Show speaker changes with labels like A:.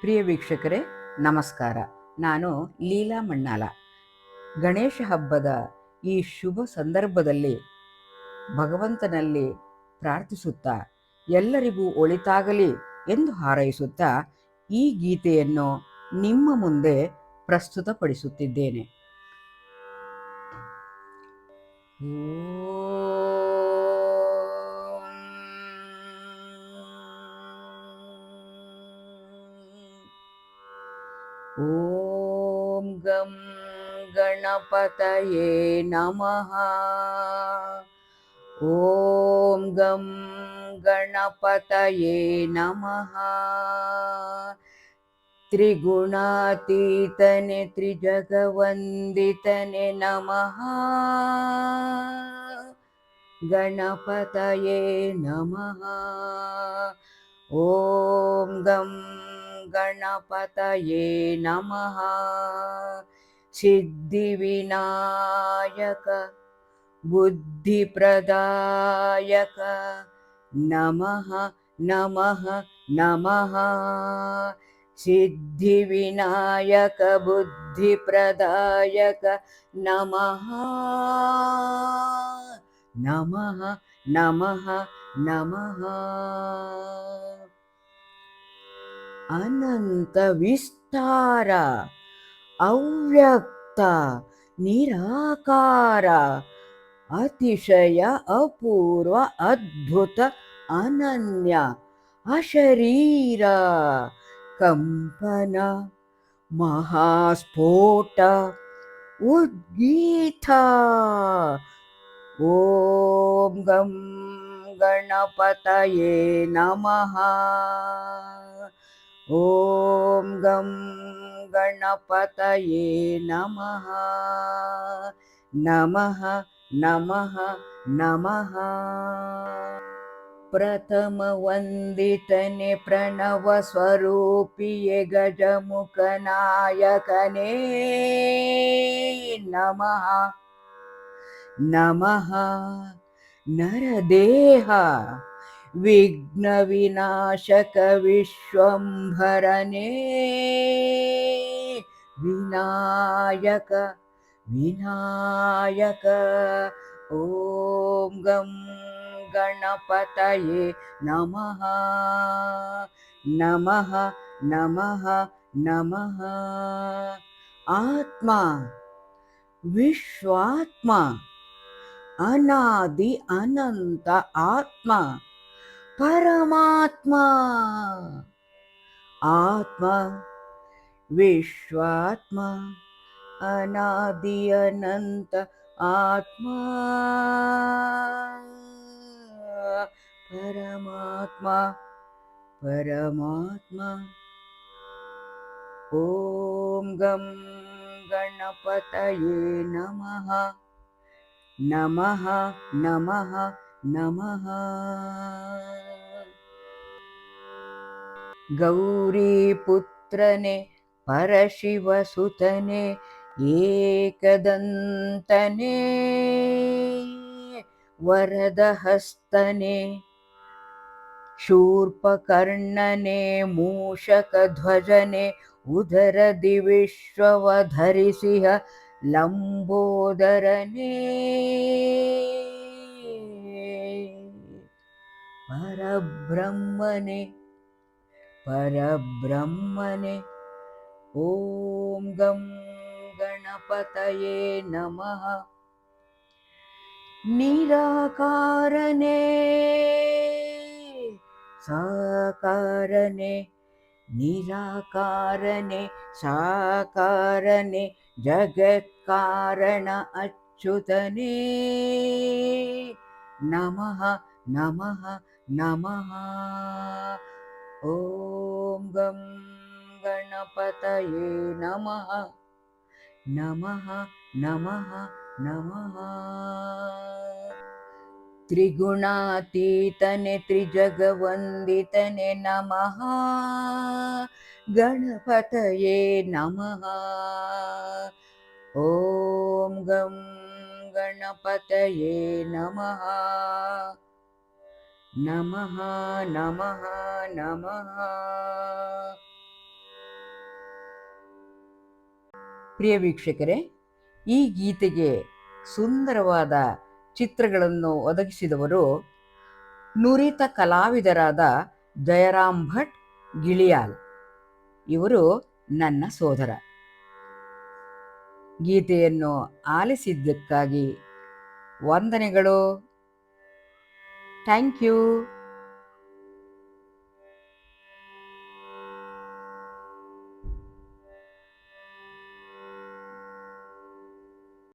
A: ಪ್ರಿಯ ವೀಕ್ಷಕರೇ, ನಮಸ್ಕಾರ. ನಾನು ಲೀಲಾ ಮಣ್ಣಾಲ. ಗಣೇಶ ಹಬ್ಬದ ಈ ಶುಭ ಸಂದರ್ಭದಲ್ಲಿ ಭಗವಂತನಲ್ಲಿ ಪ್ರಾರ್ಥಿಸುತ್ತಾ, ಎಲ್ಲರಿಗೂ ಒಳಿತಾಗಲಿ ಎಂದು ಹಾರೈಸುತ್ತಾ ಈ ಗೀತೆಯನ್ನು ನಿಮ್ಮ ಮುಂದೆ ಪ್ರಸ್ತುತಪಡಿಸುತ್ತಿದ್ದೇನೆ. ॐ गं गणपतये नमः। ॐ गं गणपतये नमः। त्रिगुणातीतने त्रिजगवन्दितने नमः। गणपतये नमः। ॐ गं गणपतये नमः। सिद्धिविनायक बुद्धिप्रदायक नमः नमः नमः। सिद्धिविनायक बुद्धिप्रदायक नमः नमः नमः नमः अनन्तस्तार अव्यक्ता निराकार अतिशय अपूर्व अद्भुत अनन्य अशरीर कम्पन महास्फोट उद्गीता ॐ गणपतये नमः। ॐ गं गणपतये नमः। नमः नमः नमः। प्रथमवन्दितने प्रणवस्वरूपिये गजमुखनायकने नमः। नमः। नरदेह विघ्नविनाशक विश्वम्भरने विनायक विनायक ॐ गं गणपतये नमः नमः नमः नमः। आत्मा विश्वात्मा अनादि अनन्त आत्मा परमात्मा। आत्मा विश्वात्मा अनादि अनन्त आत्मा। परमात्मा परमात्मा। ॐ गं गणपतये नमः। नमः नमः नमः। गौरीपुत्रने परशिवसुतने एकदन्तने वरदहस्तने शूर्पकर्णने मूषकध्वजने उदरदिविश्ववधरिसिंह लम्बोदरने परब्रह्मणे परब्रह्मणे ॐ गं गणपतये नमः। निराकारणे साकारणे निराकारणे साकारणे जगत्कारण अच्युतने। नमः नमः नमः। ॐ गं गणपतये नमः। नमः नमः नमः। त्रिगुणातीतने त्रिजगवन्दितने नमः। गणपतये नमः। ॐ गं गणपतये नमः ನಮಃ ನಮಃ ನಮಃ. ಪ್ರಿಯ ವೀಕ್ಷಕರೇ, ಈ ಗೀತೆಗೆ ಸುಂದರವಾದ ಚಿತ್ರಗಳನ್ನು ಒದಗಿಸಿದವರು ನುರಿತ ಕಲಾವಿದರಾದ ಜಯರಾಮ್ ಭಟ್, ಗಿಳಿಯಾಲ್. ಇವರು ನನ್ನ ಸೋದರ. ಗೀತೆಯನ್ನು ಆಲಿಸಿದ್ದಕ್ಕಾಗಿ ವಂದನೆಗಳು Thank you.